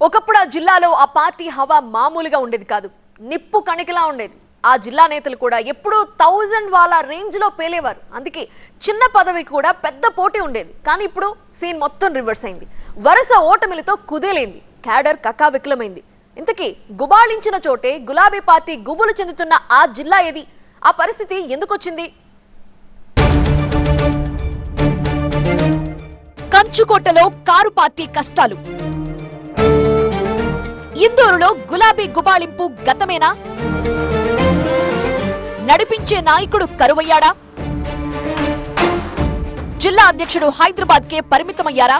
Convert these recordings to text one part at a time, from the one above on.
ఒకప్పుడు ఆ జిల్లాలో ఆ పార్టీ హవా మామూలుగా ఉండేది కాదు. నిప్పు కణికలా ఉండేది. ఆ జిల్లా నేతలు కూడా ఎప్పుడూ థౌజండ్ వాళ్ళ రేంజ్లో పేలేవారు. అందుకే చిన్న పదవి కూడా పెద్ద పోటీ ఉండేది. కానీ ఇప్పుడు సీన్ మొత్తం రివర్స్ అయింది. వరుస ఓటమిలతో కుదేలేంది. క్యాడర్ కకావికలమైంది ఇంతకీ గుబాళించిన చోటే గులాబీ పార్టీ గుబులు చెందుతున్న ఆ జిల్లా ఏది? ఆ పరిస్థితి ఎందుకొచ్చింది? కంచుకోటలో కారు పార్టీ కష్టాలు. ఇందూరులో గులాబీ గుబాళింపు గతమేనా? నడిపించే నాయకుడు కరువయ్యాడా? జిల్లా అధ్యక్షుడు హైదరాబాద్ కే పరిమితమయ్యారా?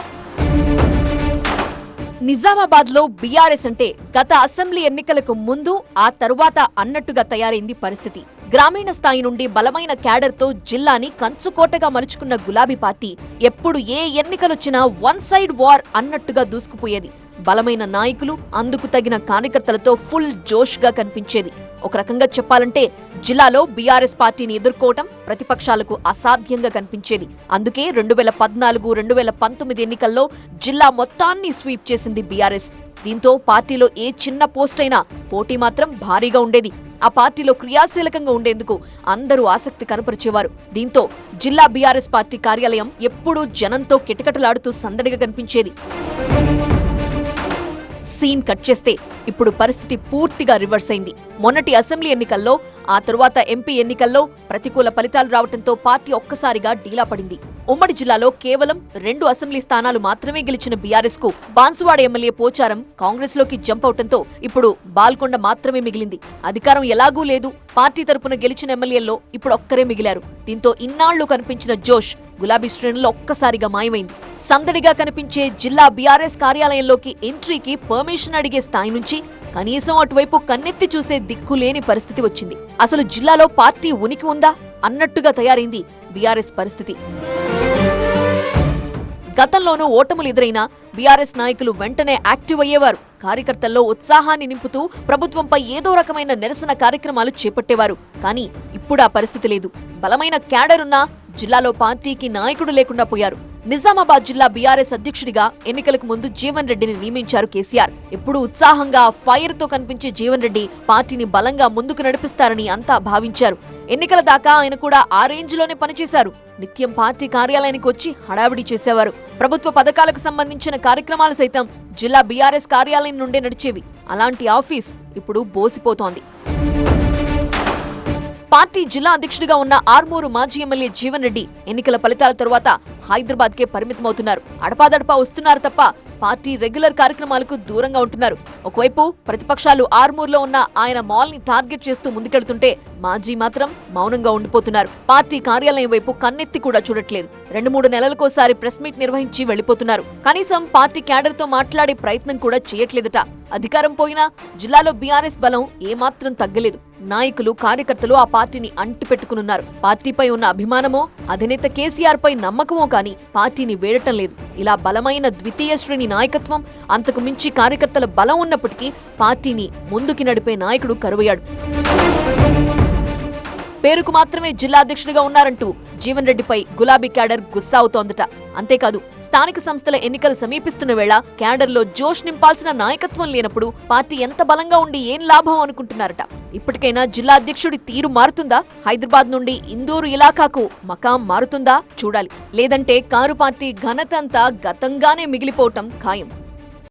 నిజామాబాద్లో బీఆర్ఎస్ అంటే గత అసెంబ్లీ ఎన్నికలకు ముందు ఆ తరువాత అన్నట్టుగా తయారైంది పరిస్థితి. గ్రామీణ స్థాయి నుండి బలమైన క్యాడర్తో జిల్లాని కంచుకోటగా మలుచుకున్న గులాబీ పార్టీ ఎప్పుడు ఏ ఎన్నికలొచ్చినా వన్ సైడ్ వార్ అన్నట్టుగా దూసుకుపోయేది. బలమైన నాయకులు అందుకు తగిన కార్యకర్తలతో ఫుల్ జోష్గా కనిపించేది. ఒక రకంగా చెప్పాలంటే జిల్లాలో బీఆర్ఎస్ పార్టీని ఎదుర్కోవటం ప్రతిపక్షాలకు అసాధ్యంగా కనిపించేది. అందుకే రెండు వేల పద్నాలుగు రెండు వేల పంతొమ్మిది ఎన్నికల్లో జిల్లా మొత్తాన్ని స్వీప్ చేసింది బీఆర్ఎస్. దీంతో పార్టీలో ఏ చిన్న పోస్ట్ అయినా పోటీ మాత్రం భారీగా ఉండేది. ఆ పార్టీలో క్రియాశీలకంగా ఉండేందుకు అందరూ ఆసక్తి కనపరిచేవారు. దీంతో జిల్లా బీఆర్ఎస్ పార్టీ కార్యాలయం ఎప్పుడూ జనంతో కిటకటలాడుతూ సందడిగా కనిపించేది. సీన్ కట్ చేస్తే ఇప్పుడు పరిస్థితి పూర్తిగా రివర్స్ అయింది. మొన్నటి అసెంబ్లీ ఎన్నికల్లో ఆ తరువాత ఎంపీ ఎన్నికల్లో ప్రతికూల ఫలితాలు రావడంతో పార్టీ ఒక్కసారిగా డీలా పడింది. ఉమ్మడి జిల్లాలో కేవలం రెండు అసెంబ్లీ స్థానాలు మాత్రమే గెలిచిన బీఆర్ఎస్కు బాన్సువాడ ఎమ్మెల్యే పోచారం కాంగ్రెస్లోకి జంప్ అవటంతో ఇప్పుడు బాల్కొండ మాత్రమే మిగిలింది. అధికారం ఎలాగూ లేదు. పార్టీ తరపున గెలిచిన ఎమ్మెల్యేల్లో ఇప్పుడు ఒక్కరే మిగిలారు. దీంతో ఇన్నాళ్ళు కనిపించిన జోష్ గులాబీ శ్రేణుల్లో ఒక్కసారిగా మాయమైంది. సందడిగా కనిపించే జిల్లా బీఆర్ఎస్ కార్యాలయంలోకి ఎంట్రీకి పర్మిషన్ అడిగే స్థాయి నుంచి కనీసం అటువైపు కన్నెత్తి చూసే దిక్కులేని పరిస్థితి వచ్చింది. అసలు జిల్లాలో పార్టీ ఉనికి ఉందా అన్నట్టుగా తయారైంది బీఆర్ఎస్ పరిస్థితి. గతంలోనూ ఓటములు ఎదురైనా బీఆర్ఎస్ నాయకులు వెంటనే యాక్టివ్ అయ్యేవారు. కార్యకర్తల్లో ఉత్సాహాన్ని నింపుతూ ప్రభుత్వంపై ఏదో రకమైన నిరసన కార్యక్రమాలు చేపట్టేవారు. కానీ ఇప్పుడు ఆ పరిస్థితి లేదు. బలమైన క్యాడర్ ఉన్నా జిల్లాలో పార్టీకి నాయకుడు లేకుండా పోయారు. నిజామాబాద్ జిల్లా బీఆర్ఎస్ అధ్యక్షుడిగా ఎన్నికలకు ముందు జీవన్ రెడ్డిని నియమించారు కేసీఆర్. ఎప్పుడు ఉత్సాహంగా ఫైర్తో కనిపించే జీవన్ రెడ్డి పార్టీని బలంగా ముందుకు నడిపిస్తారని అంతా భావించారు. ఎన్నికల దాకా ఆయన కూడా ఆ రేంజ్లోనే పనిచేశారు. నిత్యం పార్టీ కార్యాలయానికి వచ్చి హడావిడి చేసేవారు. ప్రభుత్వ పథకాలకు సంబంధించిన కార్యక్రమాలు సైతం జిల్లా బీఆర్ఎస్ కార్యాలయం నుండే నడిచేవి. అలాంటి ఆఫీస్ ఇప్పుడు బోసిపోతోంది. పార్టీ జిల్లా అధ్యక్షుడిగా ఉన్న ఆర్మూరు మాజీ ఎమ్మెల్యే జీవన్ రెడ్డి ఎన్నికల ఫలితాల తరువాత హైదరాబాద్ కే పరిమితమవుతున్నారు. అడపాదడపా వస్తున్నారు తప్ప పార్టీ రెగ్యులర్ కార్యక్రమాలకు దూరంగా ఉంటున్నారు. ఒకవైపు ప్రతిపక్షాలు ఆర్మూర్లో ఉన్న ఆయన మాల్ని టార్గెట్ చేస్తూ ముందుకెళ్తుంటే మాజీ మాత్రం మౌనంగా ఉండిపోతున్నారు. పార్టీ కార్యాలయం వైపు కన్నెత్తి కూడా చూడట్లేదు. రెండు మూడు నెలలకోసారి ప్రెస్ మీట్ నిర్వహించి వెళ్ళిపోతున్నారు కనీసం పార్టీ క్యాడర్తో మాట్లాడే ప్రయత్నం కూడా చేయట్లేదట. అధికారం పోయినా జిల్లాలో బీఆర్ఎస్ బలం ఏమాత్రం తగ్గలేదు. నాయకులు కార్యకర్తలు ఆ పార్టీని అంటిపెట్టుకునున్నారు. పార్టీపై ఉన్న అభిమానమో అధినేత కేసీఆర్ పై నమ్మకమో కానీ పార్టీని వేడటం లేదు. ఇలా బలమైన ద్వితీయ శ్రేణి నాయకత్వం అంతకు మించి కార్యకర్తల బలం ఉన్నప్పటికీ పార్టీని ముందుకి నడిపే నాయకుడు కరువయ్యాడు. పేరుకు మాత్రమే జిల్లా అధ్యక్షుడిగా ఉన్నారంటూ జీవన్ రెడ్డిపై గులాబీ క్యాడర్ గుస్సా అవుతోందట అంతేకాదు స్థానిక సంస్థల ఎన్నికలు సమీపిస్తున్న వేళ క్యాడర్లో జోష్ నింపాల్సిన నాయకత్వం లేనప్పుడు పార్టీ ఎంత బలంగా ఉండి ఏం లాభం అనుకుంటున్నారట? ఇప్పటికైనా జిల్లా అధ్యక్షుడి తీరు మారుతుందా? హైదరాబాద్ నుండి ఇందూరు ఇలాకాకు మకాం మారుతుందా? చూడాలి. లేదంటే కారు పార్టీ ఘనత అంతా గతంగానే మిగిలిపోవటం ఖాయం.